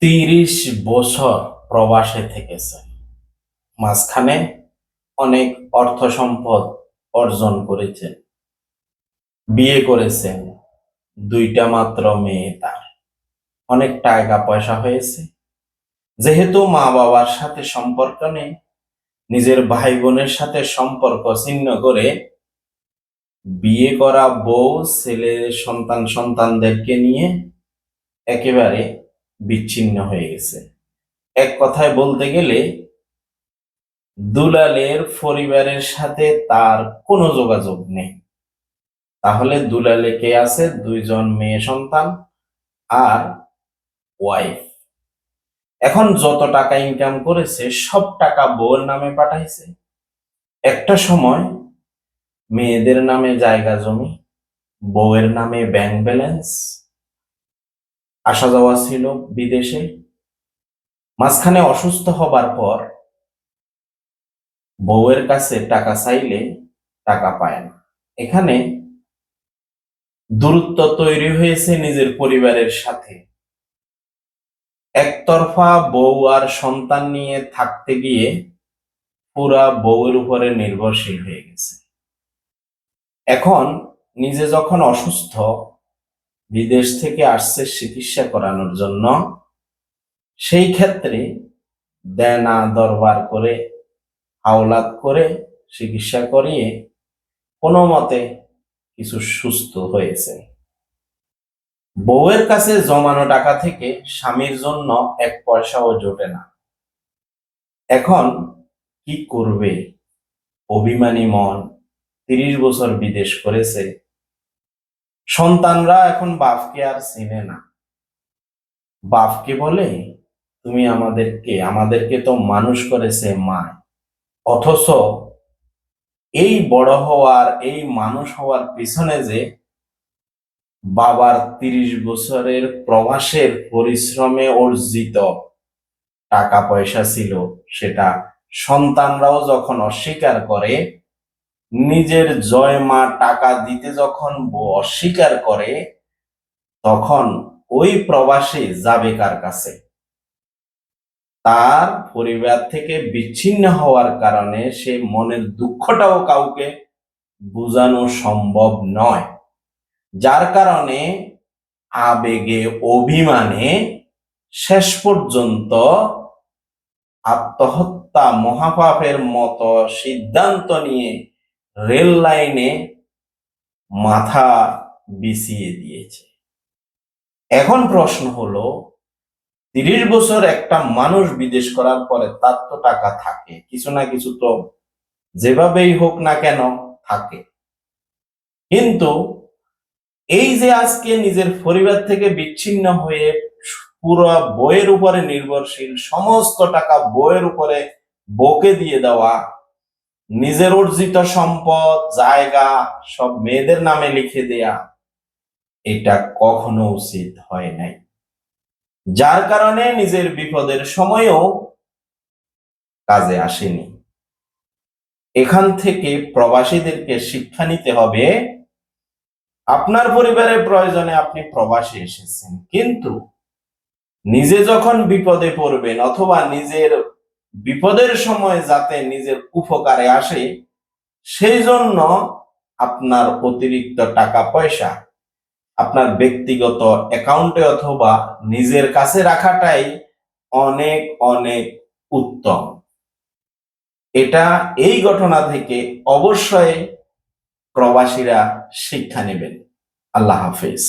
তিরিশ বছর প্রবাসে থেকেছেন মাঝখানে অনেক অর্থ সম্পদ অর্জন করেছেন বিয়ে করেছেন দুইটা মাত্র মেয়ে তার। অনেক টাকা পয়সা হয়েছে। যেহেতু মা বাবার সাথে সম্পর্ক নেই, নিজের ভাই বোনের সাথে সম্পর্ক ছিন্ন করে বিয়ে করা বউ, ছেলে, সন্তান, সন্তানদেরকে নিয়ে একেবারে বিচ্ছিন্ন হয়ে গেছে। এক কথায় বলতে গেলে, দুলালের পরিবারের সাথে তার কোনো যোগাযোগ নেই। তাহলে দুলালে কে আছে? দুইজন মেয়ে সন্তান আর ওয়াইফ এখন যত টাকা ইনকাম করেছে, সব টাকা বউয়ের নামে পাঠাইছে। একটা সময় মেয়েদের নামে জায়গা জমি, বউয়ের নামে ব্যাংক ব্যালেন্স আসা যাওয়া ছিল বিদেশে। মাঝখানে অসুস্থ হবার পর বউয়ের কাছে টাকা চাইলে টাকা পায় না। এখানে দূরত্ব তৈরি হয়েছে নিজের পরিবারের সাথে। একতরফা বউ আর সন্তান নিয়ে থাকতে গিয়ে পুরা বউয়ের উপরে নির্ভরশীল হয়ে গেছে। এখন নিজে যখন অসুস্থ বিদেশ থেকে আসছে চিকিৎসা করানোর জন্য। সেই ক্ষেত্রে দেনা, দরবার করে, আওলাদ করে চিকিৎসা করিয়ে কোনো মতে কিছু সুস্থ হয়েছে। বউয়ের কাছে জমানো টাকা থেকে স্বামীর জন্য এক পয়সাও জোটে না। এখন কি করবে? অভিমানী মন, তিরিশ বছর বিদেশ করেছে সন্তানরা এখন বাপকে আর চেনে না। বাপকে বলে, তুমি আমাদেরকে আমাদেরকে তো মানুষ করেছে মা। অথচ এই বড় হওয়ার, এই মানুষ হওয়ার পিছনে যে বাবার তিরিশ বছরের প্রবাসের পরিশ্রমে অর্জিত টাকা পয়সা ছিল, সেটা সন্তানরাও যখন অস্বীকার করে নিজের জয় মা টাকা দিতে যখন অস্বীকার করে, তখন ওই প্রবাসী যাবে কার কাছে? তার পরিবার থেকে বিচ্ছিন্ন হওয়ার কারণে সে মনের দুঃখটাও কাউকে বোঝানো সম্ভব নয়। যার কারণে আবেগে, অভিমানে শেষ পর্যন্ত আত্মহত্যা মহাপাপের মতো সিদ্ধান্ত নিয়ে রেল লাইনে মাথা বিছিয়ে দিয়েছে। এখন প্রশ্ন হলো, তিরিশ বছর একটা মানুষ বিদেশ করার পরে তার তো টাকা থাকে, কিছু না কিছু তো যেভাবেই হোক না কেন থাকে। কিন্তু এই যে আজকে নিজের পরিবার থেকে বিচ্ছিন্ন হয়ে পুরো বইয়ের উপরে নির্ভরশীল, সমস্ত টাকা বইয়ের উপরে বকে দিয়ে দেওয়া নিজের অর্জিত সম্পদ, জায়গা সব মেয়েদের নামে লিখে দেয়া, এটা কখনো উচিত হয় নাই। যার কারণে নিজের বিপদের সময়ও কাজে আসেনি। এখান থেকে প্রবাসীদেরকে শিক্ষা নিতে হবে, আপনার পরিবারের প্রয়োজনে আপনি প্রবাসী এসেছেন, কিন্তু নিজে যখন বিপদে পড়বেন অথবা নিজের বিপদের সময় যাতে নিজের উপকারে আসে সেই জন্য আপনার অতিরিক্ত টাকা পয়সা, আপনার ব্যক্তিগত অ্যাকাউন্টে অথবা নিজের কাছে রাখাটাই অনেক অনেক উত্তম। এটা এই ঘটনা থেকে অবশ্যই প্রবাসীরা শিক্ষা নেবেন। আল্লাহ হাফেজ।